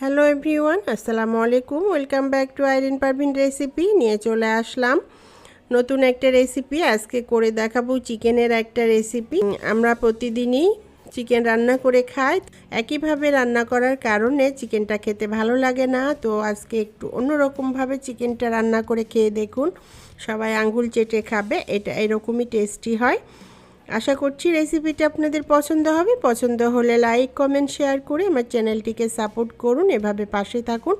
Hello everyone আসসালামু আলাইকুম welcome back to Irin Parvin recipe নিয়ে চলে আসলাম নতুন একটা রেসিপি আজকে করে দেখাবো চিকেনের একটা রেসিপি আমরা প্রতিদিনই চিকেন রান্না করে খাই। একইভাবে রান্না করার কারণে চিকেনটা খেতে ভালো লাগে না। তো আজকে একটু অন্যরকমভাবে চিকেনটা রান্না করে খেয়ে দেখুন। সবাই আঙ্গুল চেটে খাবে। এটা এরকমই টেস্টি হয়। আশা করছি রেসিপিটা আপনাদের পছন্দ হবে। পছন্দ হলে লাইক কমেন্ট শেয়ার করে আমার চ্যানেলটিকে সাপোর্ট করুন, এভাবে পাশে থাকুন।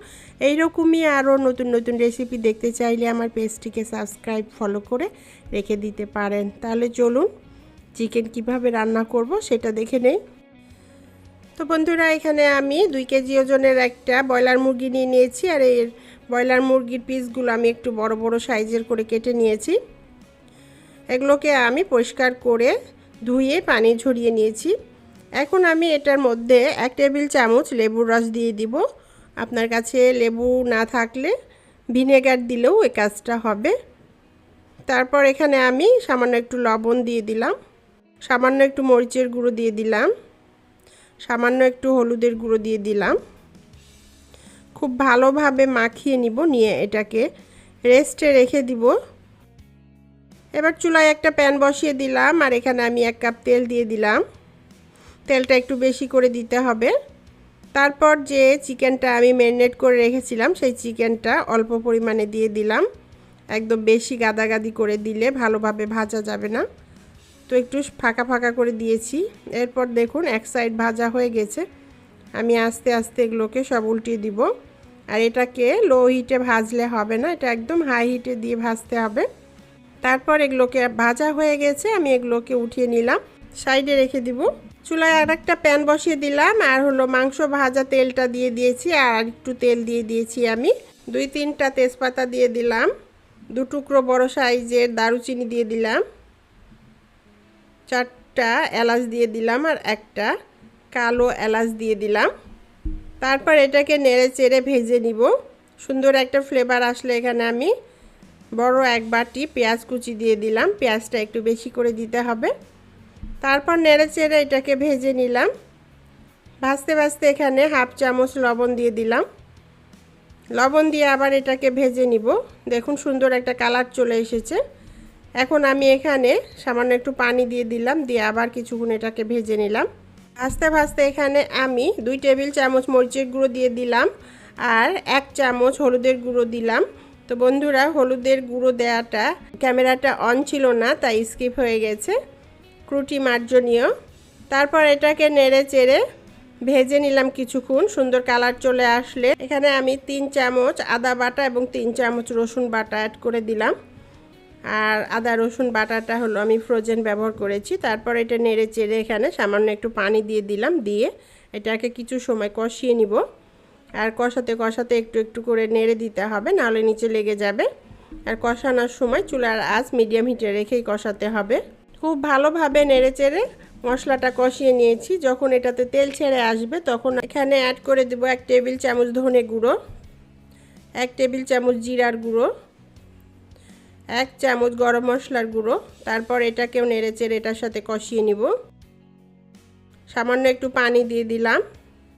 এইরকমই আরও নতুন নতুন রেসিপি দেখতে চাইলে আমার পেজটিকে সাবস্ক্রাইব ফলো করে রেখে দিতে পারেন। তাহলে চলুন চিকেন কীভাবে রান্না করব সেটা দেখে নেই। তো বন্ধুরা, এখানে আমি দুই কেজি ওজনের একটা ব্রয়লার মুরগি নিয়ে নিয়েছি। আর এর ব্রয়লার মুরগির পিসগুলো আমি একটু বড় বড় সাইজের করে কেটে নিয়েছি। এগুলোকে আমি পরিষ্কার করে ধুয়ে পানি ঝরিয়ে নিয়েছি। এখন আমি এটার মধ্যে এক টেবিল চামচ লেবুর রস দিয়ে দিব। আপনার কাছে লেবু না থাকলে ভিনেগার দিলেও এই কাজটা হবে। তারপর এখানে আমি সামান্য একটু লবণ দিয়ে দিলাম। সামান্য একটু মরিচের গুঁড়ো দিয়ে দিলাম। সামান্য একটু হলুদের গুঁড়ো দিয়ে দিলাম। খুব ভালোভাবে মাখিয়ে নিব, নিয়ে এটাকে রেস্টে রেখে দিব। এবার চুলায় একটা প্যান বসিয়ে দিলাম, আর এখানে আমি এক কাপ তেল দিয়ে দিলাম। তেলটা একটু বেশি করে দিতে হবে। তারপর যে চিকেনটা আমি ম্যারিনেট করে রেখেছিলাম, সেই চিকেনটা অল্প পরিমাণে দিয়ে দিলাম। একদম বেশি গাদাগাদি করে দিলে ভালোভাবে ভাজা যাবে না। তো একটু ফাঁকা ফাঁকা করে দিয়েছি। এরপর দেখুন, এক সাইড ভাজা হয়ে গেছে। আমি আস্তে আস্তে এগুলোকে সব উল্টিয়ে দিব। আর এটাকে লো হিটে ভাজলে হবে না, এটা একদম হাই হিটে দিয়ে ভাজতে হবে। তারপর এগুলোকে ভাজা হয়ে গেছে, আমি এগুলোকে উঠিয়ে নিলাম। সাইডে রেখে দিব। চুলায় আর একটা প্যান বসিয়ে দিলাম, আর হলো মাংস ভাজা তেলটা দিয়ে দিয়েছি, আর একটু তেল দিয়ে দিয়েছি আমি। দুই তিনটা তেজপাতা দিয়ে দিলাম, দু টুকরো বড় সাইজের দারুচিনি দিয়ে দিলাম, চারটা এলাচ দিয়ে দিলাম, আর একটা কালো এলাচ দিয়ে দিলাম। তারপর এটাকে নেড়ে চেড়ে ভেজে নিব। সুন্দর একটা ফ্লেভার আসলে এখানে আমি। বড় এক বাটি পেঁয়াজ কুচি দিয়ে দিলাম। পেঁয়াজটা একটু বেশি করে দিতে হবে। তারপর নেড়ে চেড়ে এটাকে ভেজে নিলাম। ভাজতে ভাজতে এখানে হাফ চামচ লবণ দিয়ে দিলাম। লবণ দিয়ে আবার এটাকে ভেজে নিব। দেখুন সুন্দর একটা কালার চলে এসেছে। এখন আমি এখানে সামান্য একটু পানি দিয়ে দিলাম, দিয়ে আবার কিছুক্ষণ এটাকে ভেজে নিলাম। ভাজতে ভাজতে এখানে আমি দুই টেবিল চামচ মরিচের গুঁড়ো দিয়ে দিলাম আর এক চামচ হলুদের গুঁড়ো দিলাম। তো বন্ধুরা, হলুদের গুঁড়ো দেওয়াটা ক্যামেরাটা অন ছিল না, তাই স্কিপ হয়ে গেছে। ক্রুটি মার্জনীয়। তারপর এটাকে নেড়ে চেড়ে ভেজে নিলাম কিছুক্ষণ, সুন্দর কালার চলে আসলে। এখানে আমি তিন চামচ আদা বাটা এবং তিন চামচ রসুন বাটা অ্যাড করে দিলাম। আর আদা রসুন বাটাটা হলো আমি ফ্রোজেন ব্যবহার করেছি। তারপর এটা নেড়ে চেড়ে এখানে সামান্য একটু পানি দিয়ে দিলাম, দিয়ে এটাকে কিছু সময় কষিয়ে নিব। আর কষাতে কষাতে একটু একটু করে নেড়ে দিতে হবে, নাহলে নিচে লেগে যাবে। আর কষানোর সময় চুলার আঁচ মিডিয়াম হিটে রেখেই কষাতে হবে। খুব ভালোভাবে নেড়ে চেড়ে মশলাটা কষিয়ে নিয়েছি। যখন এটাতে তেল ছেড়ে আসবে, তখন এখানে অ্যাড করে দেবো এক টেবিল চামচ ধনে গুঁড়ো, এক টেবিল চামচ জিরার গুঁড়ো, এক চামচ গরম মশলার গুঁড়ো। তারপর এটাকেও নেড়ে চেড়ে এটার সাথে কষিয়ে নিব। সামান্য একটু পানি দিয়ে দিলাম।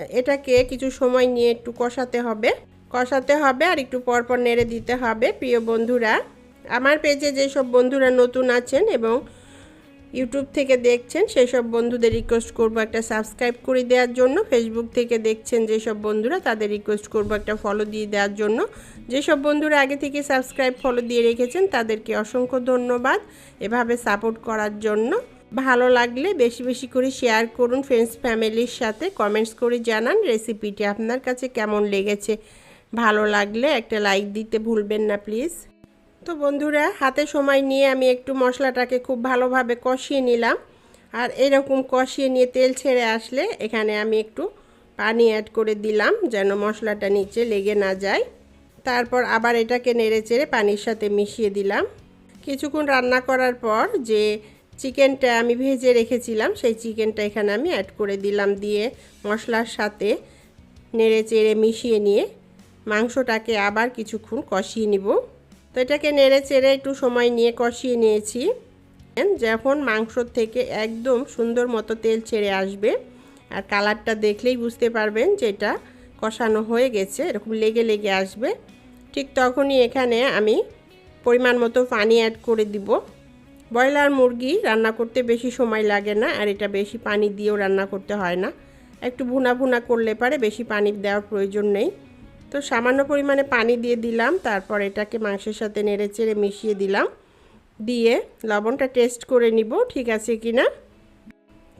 এটাকে কিছু সময় নিয়ে একটু কষাতে হবে। কষাতে হবে আর একটু পরপর নেড়ে দিতে হবে, প্রিয় বন্ধুরা। আমার পেজে যেসব বন্ধুরা নতুন আছেন এবং ইউটিউব থেকে দেখছেন সেই সব বন্ধুদের রিকোয়েস্ট করব একটা সাবস্ক্রাইব করে দেওয়ার জন্য। ফেসবুক থেকে দেখছেন যেসব বন্ধুরা, তাদের রিকোয়েস্ট করব একটা ফলো দিয়ে দেওয়ার জন্য। যেসব বন্ধুরা আগে থেকে সাবস্ক্রাইব ফলো দিয়ে রেখেছেন, তাদেরকে অসংখ্য ধন্যবাদ। এভাবে সাপোর্ট করার জন্য। ভালো লাগলে বেশি বেশি করে শেয়ার করুন ফ্রেন্ডস ফ্যামিলির সাথে। কমেন্টস করে জানান রেসিপিটি আপনার কাছে কেমন লেগেছে। ভালো লাগলে একটা লাইক দিতে ভুলবেন না প্লিজ তো বন্ধুরা, হাতে সময় নিয়ে আমি একটু মশলাটাকে খুব ভালোভাবে কষিয়ে নিলাম। আর এরকম কষিয়ে নিয়ে তেল ছেড়ে আসলে এখানে আমি একটু পানি অ্যাড করে দিলাম যেন মশলাটা নিচে লেগে না যায়। তারপর আবার এটাকে নেড়ে চেড়ে পানির সাথে মিশিয়ে দিলাম। কিছুক্ষণ রান্না করার পর যে চিকেনটা আমি ভেজে রেখেছিলাম, সেই চিকেনটা এখানে আমি অ্যাড করে দিলাম দিয়ে মশলার সাথে নেড়ে চেড়ে মিশিয়ে নিয়ে মাংসটাকে আবার কিছুক্ষণ কষিয়ে নিব। তো এটাকে নেড়ে চেড়ে একটু সময় নিয়ে কষিয়ে নিয়েছি। যখন মাংসর থেকে একদম সুন্দর মতো তেল ছেড়ে আসবে, আর কালারটা দেখলেই বুঝতে পারবেন যে এটা কষানো হয়ে গেছে, এরকম লেগে লেগে আসবে, ঠিক তখনই এখানে আমি পরিমাণ মতো পানি অ্যাড করে দিব। ব্রয়লার মুরগি রান্না করতে বেশি সময় লাগে না, আর এটা বেশি পানি দিয়েও রান্না করতে হয় না। একটু ভুনা ভুনা করলে পারে, বেশি পানি দেওয়ার প্রয়োজন নেই। তো সামান্য পরিমাণে পানি দিয়ে দিলাম, তারপর এটাকে মাংসের সাথে নেড়ে চেড়ে মিশিয়ে দিলাম। দিয়ে লবণটা টেস্ট করে নিব, ঠিক আছে কি না?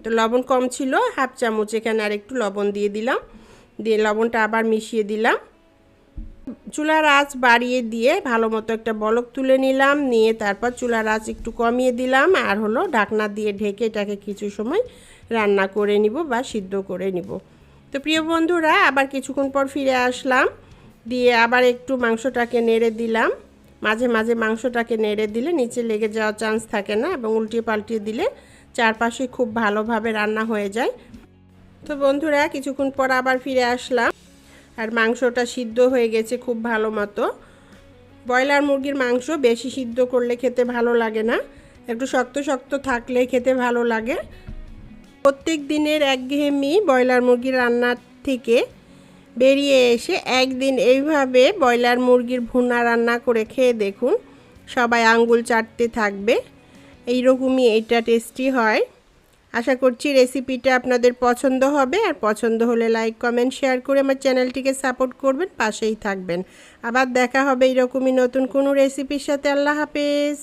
তো লবণ কম ছিল, হাফ চামচ এখানে আর একটু লবণ দিয়ে দিলাম। দিয়ে লবণটা আবার মিশিয়ে দিলাম। চুলার আঁচ বাড়িয়ে দিয়ে ভালো মতো একটা বলক তুলে নিলাম, নিয়ে তারপর চুলার আঁচ একটু কমিয়ে দিলাম আর হলো ঢাকনা দিয়ে ঢেকে এটাকে কিছু সময় রান্না করে নিব বা সিদ্ধ করে নিব। তো প্রিয় বন্ধুরা, আবার কিছুক্ষণ পর ফিরে আসলাম, দিয়ে আবার একটু মাংসটাকে নেড়ে দিলাম। মাঝে মাঝে মাংসটাকে নেড়ে দিলে নিচে লেগে যাওয়ার চান্স থাকে না এবং উল্টিয়ে পাল্টিয়ে দিলে চারপাশে খুব ভালোভাবে রান্না হয়ে যায়। তো বন্ধুরা, কিছুক্ষণ পর আবার ফিরে আসলাম। আর মাংসটা সিদ্ধ হয়ে গেছে খুব ভালো মতো। ব্রয়লার মুরগির মাংস বেশি সিদ্ধ করলে খেতে ভালো লাগে না। একটু শক্ত শক্ত থাকলে খেতে ভালো লাগে। প্রত্যেক দিনের একঘেয়েমি ব্রয়লার মুরগির রান্নার থেকে বেরিয়ে এসে একদিন এইভাবে ব্রয়লার মুরগির ভুনা রান্না করে খেয়ে দেখুন। সবাই আঙ্গুল চাটতে থাকবে। এইরকমই এটা টেস্টি হয়। আশা করছি রেসিপিটা আপনাদের পছন্দ হবে। আর পছন্দ হলে লাইক কমেন্ট শেয়ার করে আমার চ্যানেলটিকে সাপোর্ট করবেন, পাশেই থাকবেন। আবার দেখা হবে এরকমই নতুন কোনো রেসিপির সাথে। আল্লাহ হাফেজ।